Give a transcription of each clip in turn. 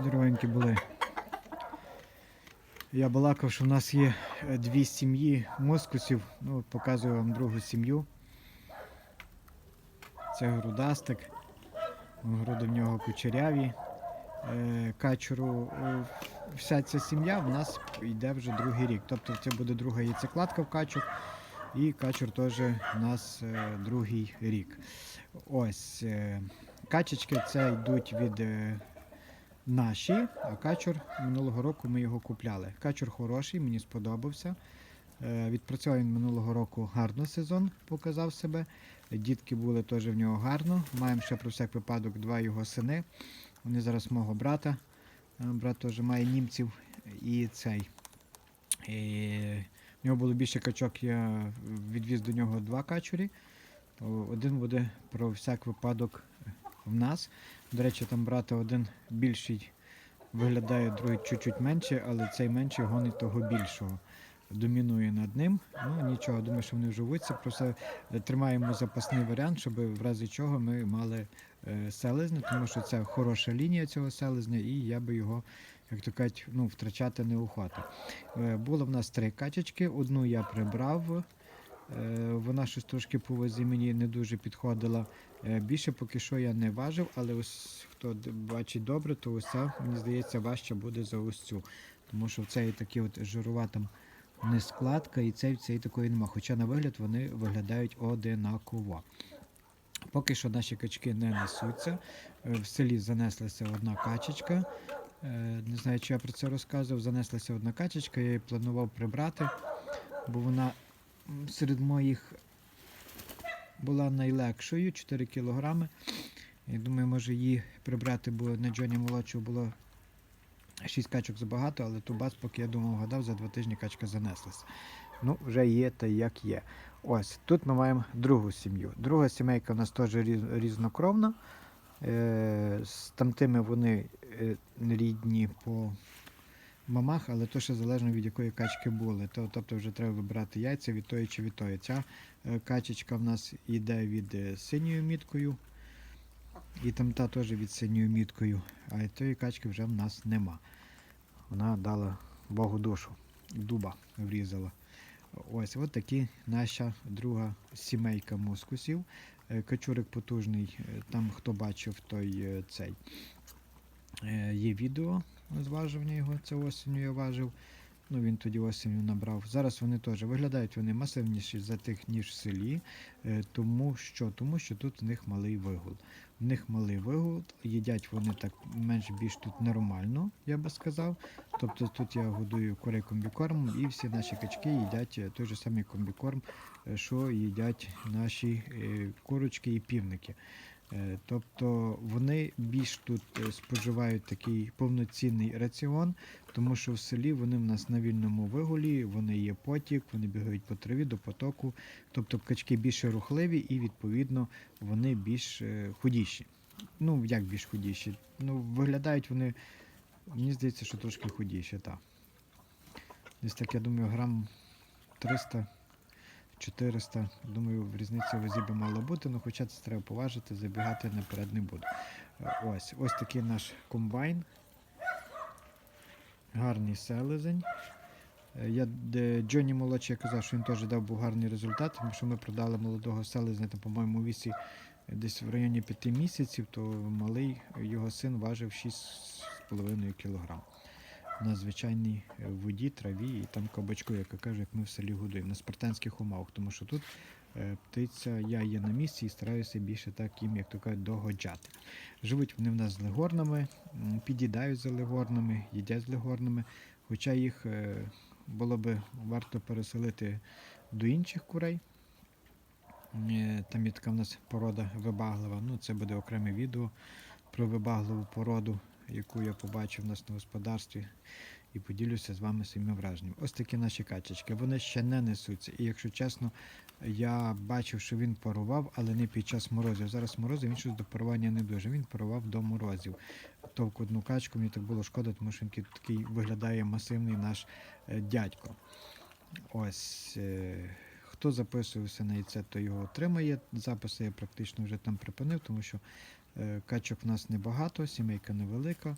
Здоровенькі були. Я балакав, що в нас є е, дві сім'ї мускусів. Ну, показую вам другу сім'ю. Це грудастик. Груди в нього кучеряві. Е, Качуру, е, вся ця сім'я в нас йде вже другий рік. Тобто це буде друга яйцекладка в качур. І качур теж у нас другий рік. Ось. Качечки це йдуть від наші, а качур минулого року ми його купляли. Качур хороший, мені сподобався. Е, Відпрацьовував він минулого року гарно сезон, показав себе. Дітки були теж в нього гарно. Маємо ще про всяк випадок два його сини. Вони зараз мого брата. Е, Брат теж має німців і цей. І в нього було більше качок, я відвіз до нього два качурі. Один буде про всяк випадок в нас. До речі, там брата один більший виглядає, другий чуть-чуть менше, але цей менший гонить того більшого. Домінує над ним. Ну нічого, думаю, що вони вживуться. Просто е, тримаємо запасний варіант, щоб в разі чого ми мали е, селезня, тому що це хороша лінія цього селезня, і я би його, як то кажуть, ну, втрачати неохота. Е, було в нас три качечки, одну я прибрав. Вона щось трошки по вазі мені не дуже підходила. Е, Більше поки що я не важив, але ось хто бачить добре, то ось мені здається, важче буде за ось. Тому що в цей такий от жирувата не складка, і цей, цей такої нема. Хоча на вигляд вони виглядають одинаково. Поки що наші качки не несуться. Е, В селі занеслася одна качечка. Е, Не знаю, чи я про це розказував. Занеслася одна качечка, я її планував прибрати, бо вона серед моїх була найлегшою 4 кілограми. Я думаю, може її прибрати, бо на Джоні молодшого було 6 качок забагато, але ту бац, поки я думав, гадав, за два тижні качка занеслась. Ну, вже є та як є. Ось тут ми маємо другу сім'ю. Друга сімейка у нас теж різнокровна. Е, з тамтими вони е, рідні по мамах, але то ще залежно від якої качки були. То, тобто вже треба вибирати яйця від тої чи від тої. Ця е, качечка в нас йде від е, синьою міткою. І там та теж від синьою міткою. А тої качки вже в нас нема. Вона дала Богу душу, дуба врізала. Ось от такі наша друга сімейка мускусів. Е, Качурик потужний, там хто бачив, той цей. Є відео зважування його, це осінню я важив. Ну, він тоді осінню набрав. Зараз вони теж виглядають вони масивніші за тих, ніж в селі. Е, Тому що, тому що тут в них малий вигул. В них малий вигул, їдять вони так менш-більш тут нормально, я би сказав. Тобто тут я годую курей комбікормом і всі наші качки їдять е, той же самий комбікорм, е, що їдять наші курочки і півники. Е, Тобто вони більш тут е, споживають такий повноцінний раціон, тому що в селі вони в нас на вільному вигулі, вони є потік, вони бігають по траві до потоку. Тобто качки більше рухливі і відповідно вони більш е, худіші. Ну, як більш худіші? Ну, виглядають вони, мені здається, що трошки худіші, так. Десь так, я думаю, грам 300 400. Думаю, в різниці в вазі би мало бути, ну хоча це треба поважити, забігати наперед не буду. Е, Ось, ось такий наш комбайн. Гарний селезень. Е, Я де Джонні молодший казав, що він теж дав був гарний результат, тому що ми продали молодого селезня, по-моєму, вісі десь в районі 5 місяців, то малий його син важив 6,5 кг. На звичайній е, воді, траві і там кабачку, як я кажу, як ми в селі годуємо, на спартанських умовах, тому що тут е, птиця, я є на місці і стараюся більше так їм, як то кажуть, догоджати. Живуть вони в нас з легорнами, під'їдають за легорнами, їдять з легорнами, хоча їх е, було би варто переселити до інших курей. Там є така в нас порода вибаглива. Ну, це буде окреме відео про вибагливу породу, яку я побачив у нас на господарстві, і поділюся з вами своїми враженнями. Ось такі наші качечки. Вони ще не несуться. І якщо чесно, я бачив, що він парував, але не під час морозів. Зараз морози, він щось до парування не дуже. Він парував до морозів. Товк одну качку, мені так було шкода, тому що він такий- виглядає масивний наш е, дядько. Ось. Хто записувався на яйце, то його отримає. Записи я практично вже там припинив, тому що е, качок в нас небагато, сімейка невелика.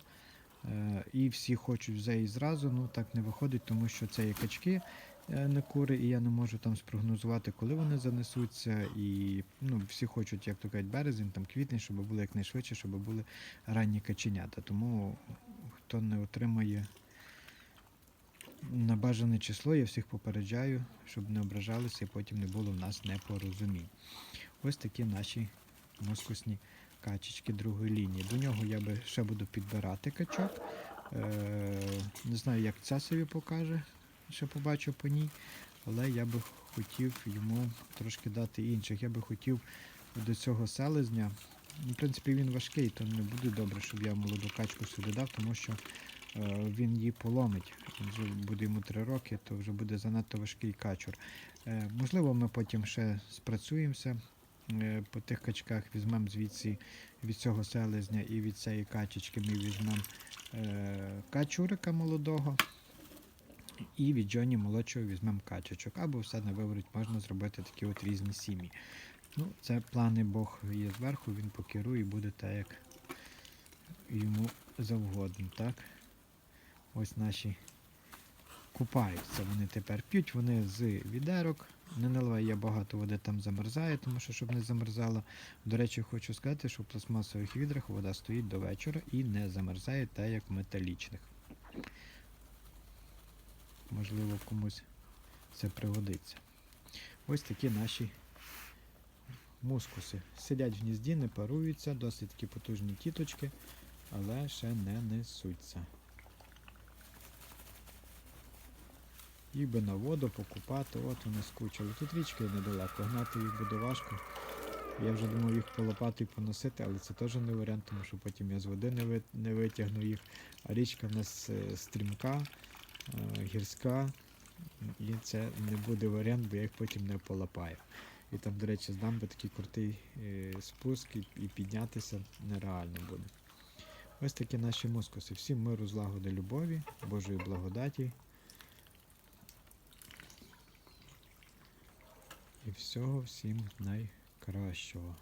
Е, і всі хочуть вже і зразу, ну так не виходить, тому що це є качки, е, не кури, і я не можу там спрогнозувати, коли вони занесуться. І ну, всі хочуть, як то кажуть, березень, там квітень, щоб було якнайшвидше, щоб були ранні каченята. Тому хто не отримає на бажане число, я всіх попереджаю, щоб не ображалися і потім не було в нас непорозумінь. Ось такі наші мускусні качечки другої лінії. До нього я би ще буду підбирати качок. Е, не знаю, як ця собі покаже, ще побачу по ній. Але я би хотів йому трошки дати інших. Я би хотів до цього селезня. ну, В принципі, він важкий, то не буде добре, щоб я молоду качку сюди дав, тому що він її поломить. Вже буде йому 3 роки, то вже буде занадто важкий качур. Е, можливо, ми потім ще спрацюємося е, по тих качках, візьмемо звідси від цього селезня і від цієї качечки ми візьмемо е, качурика молодого. І від Джоні молодшого візьмемо качечок. Або все на вивороть можна зробити такі от різні сім'ї. Ну, це плани Бог є зверху, він покерує і буде так, як йому завгодно. Так? Ось наші купаються. Вони тепер п'ють, вони з відерок. Не наливаю я багато води там замерзає, тому що щоб не замерзало. До речі, хочу сказати, що в пластмасових відрах вода стоїть до вечора і не замерзає, так як в металічних. Можливо, комусь це пригодиться. Ось такі наші мускуси. Сидять в гнізді, не паруються, досить такі потужні тіточки, але ще не несуться. Їх би на воду покупати, от вони скучили. Тут річки недалеко, гнати їх буде важко. Я вже думав їх полопати і поносити, але це теж не варіант, тому що потім я з води не, ви- не витягну їх. А річка в нас е, стрімка, е, гірська, і це не буде варіант, бо я їх потім не полапаю. І там, до речі, з дамби такий крутий е, спуск, і піднятися нереально буде. Ось такі наші мускуси. Всім миру, злагоди, любові, Божої благодаті. І всього всім найкращого.